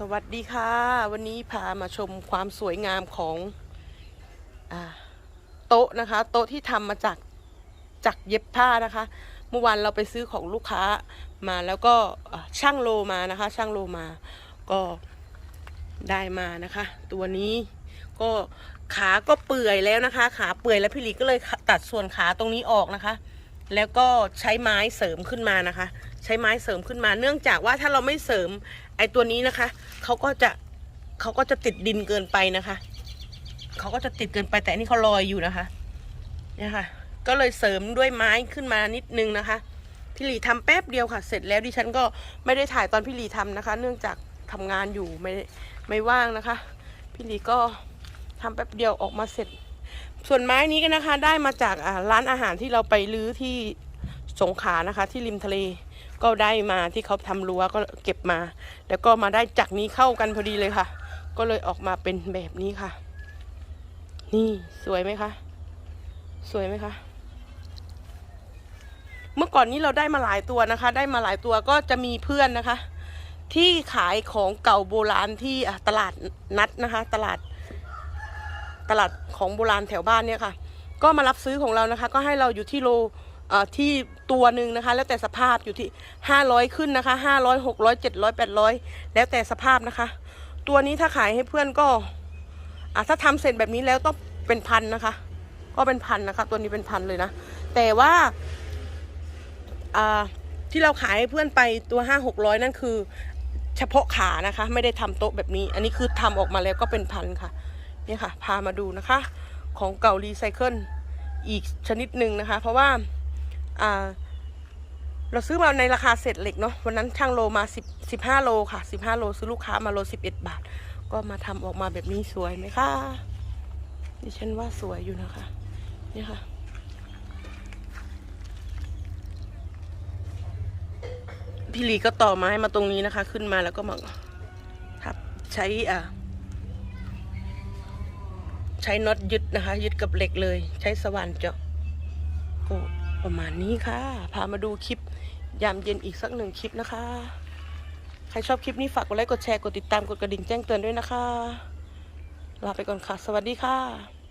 สวัสดีค่ะ วันนี้พามาชมความสวยงามของอโต๊ะนะคะ โต๊ะที่ทำมาจากจากเย็บผ้านะคะ เมื่อวานเราไปซื้อของลูกค้ามาแล้วก็ช่างโลมานะคะ ช่างโลมาก็ได้มานะคะ ตัวนี้ก็ขาก็เปื่อยแล้วนะคะ ขาเปื่อยแล้วพี่หลีก็เลยตัดส่วนขาตรงนี้ออกนะคะ แล้วก็ใช้ไม้เสริมขึ้นมานะคะ ใช้ไม้เสริมขึ้นมา เนื่องจากว่าถ้าเราไม่เสริม ไอตัวนี้นะคะเขาก็จะเขาก็จะติดดินเกินไปนะคะเขาก็จะติดเกินไปแต่นี่เขาลอยอยู่นะคะเนี่ยค่ะ ก็เลยเสริมด้วยไม้ขึ้นมานิดนึงนะคะ พี่หลีทำแป๊บเดียวค่ะ เสร็จแล้วดิฉันก็ไม่ได้ถ่ายตอนพี่หลีทำนะคะ เนื่องจากทำงานอยู่ไม่ไม่ว่างนะคะ พี่หลีก็ทำแป๊บเดียวออกมาเสร็จ ส่วนไม้นี้ก็นะคะ ได้มาจากร้านอาหารที่เราไปลื้อที่สงขานะคะ ที่ริมทะเล ก็ได้มาที่เขาทำรั้วก็เก็บมา แล้วก็มาได้จากนี้เข้ากันพอดีเลยค่ะ ก็เลยออกมาเป็นแบบนี้ค่ะ นี่สวยไหมคะ สวยไหมคะ เมื่อก่อนนี้เราได้มาหลายตัวนะคะ ได้มาหลายตัวก็จะมีเพื่อนนะคะ ที่ขายของเก่าโบราณที่ตลาดนัดนะคะ ตลาด ตลาดของโบราณแถวบ้านเนี่ยค่ะ ก็มารับซื้อของเรานะคะ ก็ให้เราอยู่ที่โล ที่ตัวหนึ่งนะคะ แล้วแต่สภาพอยู่ที่ห้าร้อยขึ้นนะคะห้าร้อยหกร้อยเจ็ดร้อยแปดร้อยแล้วแต่สภาพนะคะ ตัวนี้ถ้าขายให้เพื่อนก็อะถ้าทำเสร็จแบบนี้แล้วต้องเป็นพันนะคะ ก็เป็นพันนะคะ ตัวนี้เป็นพันเลยนะ แต่ว่าอ่าที่เราขายให้เพื่อนไปตัวห้าหกร้อยนั่นคือ เฉพาะขานะคะ ไม่ได้ทำโต๊ะแบบนี้ อันนี้คือทำออกมาแล้วก็เป็นพันค่ะนี่ค่ะ พามาดูนะคะ ของเก่ารีไซเคิลอีกชนิดหนึ่งนะคะ เพราะว่า เราซื้อมาในราคาเศษเหล็กเนาะวันนั้นช่างโลมาสิบสิบห้าโลค่ะสิบห้าโลซื้อลูกค้ามาโลสิบเอ็ดบาท ก็มาทำออกมาแบบนี้สวยไหมคะดิฉันว่าสวยอยู่นะคะ นี่ค่ะพี่ลีก็ต่อไม้มาตรงนี้นะคะ ขึ้นมาแล้วก็มาทับใช้อ่าใช้น็อตยึดนะคะ ยึดกับเหล็กเลย ใช้สว่านเจาะก็ ประมาณนี้ค่ะ พามาดูคลิปยามเย็นอีกสักหนึ่งคลิปนะคะ ใครชอบคลิปนี้ฝากกดไลค์กดแชร์กดติดตามกดกระดิ่งแจ้งเตือนด้วยนะคะ ลาไปก่อนค่ะ สวัสดีค่ะ